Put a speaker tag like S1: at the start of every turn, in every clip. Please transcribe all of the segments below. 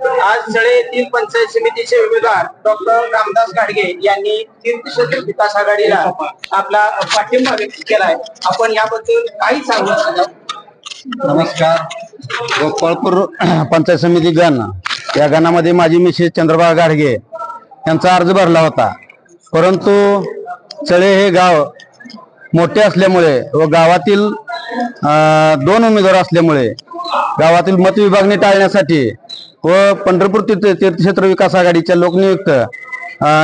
S1: आज सळे येथील पंचायत समितीचे उमेदवार डॉक्टर रामदास गाडगे यांनी तीर्थक्षेत्र विकास आघाडीला आपला पाठिंबा व्यक्त केलाय. आपण याबद्दल काही सांगू इच्छिता
S2: नमस्कार. गोपाळपूर पंचायत समिती गण. या गणामध्ये माझी मिसेस चंद्रबा गाडगे यांचा अर्ज भरला होता. परंतु चळे हे गाव मोठे असल्यामुळे व गावातील दोन उमेदवार असल्यामुळे गावातील मतविभागणी टाळण्यासाठी व पंढरपूर तीर्थ तीर्थक्षेत्र विकास आघाडीच्या लोकनियुक्त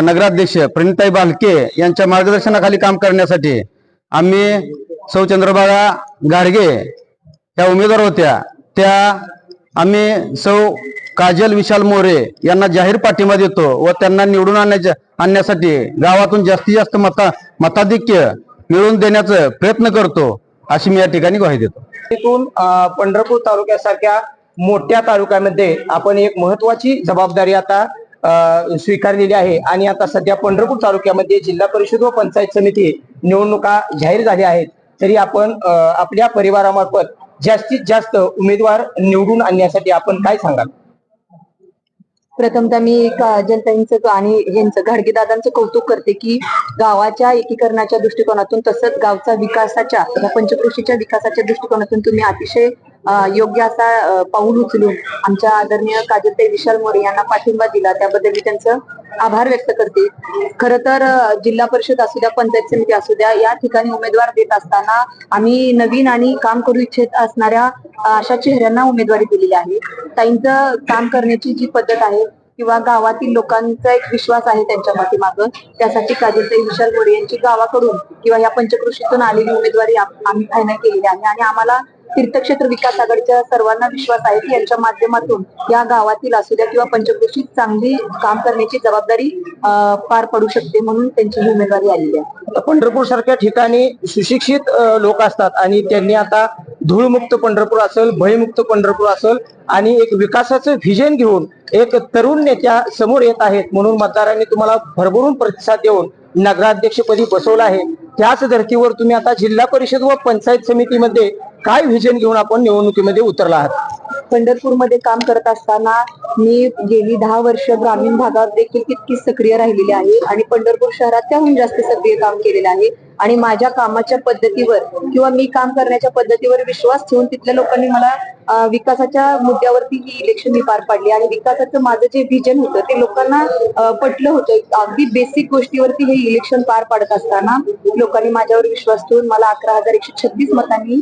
S2: नगराध्यक्ष प्रणिताई बालके यांच्या मार्गदर्शनाखाली काम करण्यासाठी आम्ही सौ चंद्रबाळा गाडगे त्या उमेदवार होत्या. त्या आम्ही सौ काजल विशाल मोरे यांना जाहीर पाठिंबा देतो व त्यांना निवडून आणण्याच्या आणण्यासाठी गावातून जास्तीत जास्त मता मताधिक्य मिळवून देण्याचा प्रयत्न करतो अशी मी या ठिकाणी ग्वाही देतो.
S1: तिथून पंढरपूर तालुक्यासारख्या मोठ्या तालुक्यामध्ये आपण एक महत्वाची जबाबदारी आता स्वीकारलेली आहे. आणि आता सध्या पंढरपूर तालुक्यामध्ये जिल्हा परिषद व पंचायत समिती निवडणुका जाहीर झाल्या आहेत. तरी आपण आपल्या परिवारामार्फत जास्तीत जास्त उमेदवार निवडून आणण्यासाठी आपण काय सांगाल?
S3: प्रथमतः मी जनतांचं आणि यांचं घाडगे दादांचं कौतुक करते की गावाच्या एकीकरणाच्या दृष्टिकोनातून तसंच गावचा विकासाच्या पंचकृषीच्या विकासाच्या दृष्टिकोनातून तुम्ही अतिशय योग्य असा पाऊल उचलून आमच्या आदरणीय काजलताई विशाल मोरे यांना पाठिंबा दिला त्याबद्दल मी त्यांचं आभार व्यक्त करते. खर तर जिल्हा परिषद असू द्या पंचायत समिती असू द्या या ठिकाणी उमेदवार देत असताना आम्ही नवीन आणि काम करू इच्छित असणाऱ्या अशा चेहऱ्यांना उमेदवारी दिलेली आहे. ताईंचं काम करण्याची जी पद्धत आहे किंवा गावातील लोकांचा एक विश्वास आहे त्यांच्या पाठीमागं त्यासाठी काजलताई विशाल मोरे यांची गावाकडून किंवा या पंचकृषीतून आलेली उमेदवारी आम्ही फायनल केलेली आहे. आणि आम्हाला तीर्थक्षेत्र विकास आघाडीच्या सर्वांना विश्वास आहे की यांच्या माध्यमातून या गावातील असू द्या किंवा पंचकृषीत चांगली काम करण्याची जबाबदारी पार पडू शकते म्हणून त्यांची ही उमेदवारी आलेली आहे.
S1: पंढरपूर सारख्या ठिकाणी सुशिक्षित लोक असतात आणि त्यांनी आता धूळमुक्त पंढरपूर असेल भयमुक्त पंढरपूर असेल आणि एक विकासाचं व्हिजन घेऊन एक तरुण नेत्या समोर येत आहेत म्हणून मतदारांनी तुम्हाला भरभरून प्रतिसाद देऊन नगराध्यक्षपदी बसवलं आहे. त्याच धर्तीवर तुम्ही आता जिल्हा परिषद व पंचायत समितीमध्ये काय व्हिजन घेऊन आपण निवडणुकीमध्ये उतरला आहात?
S3: पंढरपूरमध्ये काम करत असताना मी गेली दहा वर्ष ग्रामीण भागात देखील तितकीच सक्रिय राहिलेली आहे आणि पंढरपूर शहरात त्याहून जास्त सक्रिय काम केलेलं आहे. आणि माझ्या कामाच्या पद्धतीवर किंवा मी काम करण्याच्या पद्धतीवर विश्वास ठेवून तिथल्या लोकांनी मला विकासाच्या मुद्द्यावरती ही इलेक्शन मी पार पाडली. आणि विकासाचं माझं जे व्हिजन होतं ते लोकांना पटलं होतं. अगदी बेसिक गोष्टीवरती हे इलेक्शन पार पाडत असताना लोकांनी माझ्यावर विश्वास ठेवून मला अकरा हजार एकशे छत्तीस मतांनी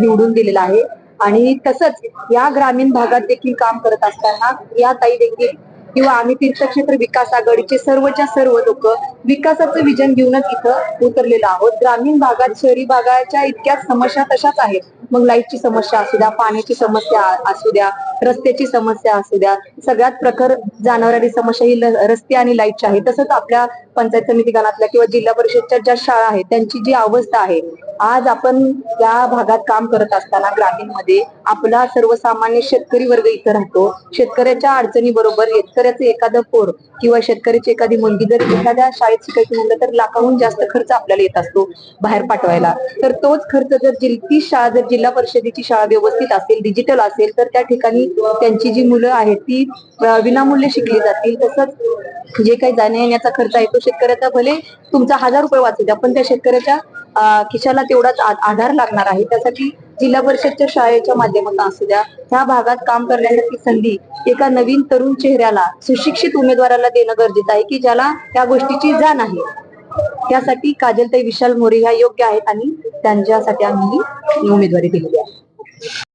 S3: निवडून दिलेलं आहे. आणि तसंच या ग्रामीण भागात देखील काम करत असताना या ताई देखील किंवा आम्ही तीर्थक्षेत्र विकास आघाडीचे सर्वच्या सर्व लोक विकासाचं विजन घेऊनच इथं उतरलेलो आहोत. ग्रामीण भागात शहरी भागाच्या इतक्याच समस्या तशाच आहेत. मग लाईटची समस्या असू द्या पाण्याची समस्या असू द्या रस्त्याची समस्या असू द्या सगळ्यात प्रखर जाणवणारी समस्या ही रस्ते आणि लाईटची आहे. तसंच आपल्या पंचायत समिती गणातल्या किंवा जिल्हा परिषदच्या ज्या शाळा आहेत त्यांची जी अवस्था आहे आज आपण या भागात काम करत असताना ग्रामीणमध्ये आपला सर्वसामान्य शेतकरी वर्ग इथं राहतो. शेतकऱ्याच्या अडचणी बरोबर शेतकऱ्याचं एखादं पोर किंवा शेतकऱ्याची एखादी मुलगी जर एखाद्या शाळेत शिकायची म्हणलं तर लाखाहून जास्त खर्च आपल्याला येत असतो बाहेर पाठवायला. तर तोच खर्च जर जिल- ती शाळा जर जिल्हा परिषदेची शाळा व्यवस्थित असेल डिजिटल असेल तर त्या ठिकाणी त्यांची जी मुलं आहेत ती विनामूल्य शिकली जातील. तसंच जे काही जाण्या येण्याचा खर्च आहे तो शेतकऱ्याचा भले तुमचा हजार रुपये वाचू द्या पण त्या शेतकऱ्याच्या खिशाला तेवढाच आधार लागणार आहे. त्यासाठी जिल्हा परिषदच्या शाळेच्या माध्यमातून असू द्या ह्या भागात काम करण्यासाठी संधी एका नवीन तरुण चेहऱ्याला सुशिक्षित उमेदवाराला देणं गरजेचं आहे की ज्याला त्या गोष्टीची जाण आहे. त्यासाठी काजलताई विशाल मोरे ह्या योग्य आहेत आणि त्यांच्यासाठी आम्ही ही उमेदवारी दिलेली आहे.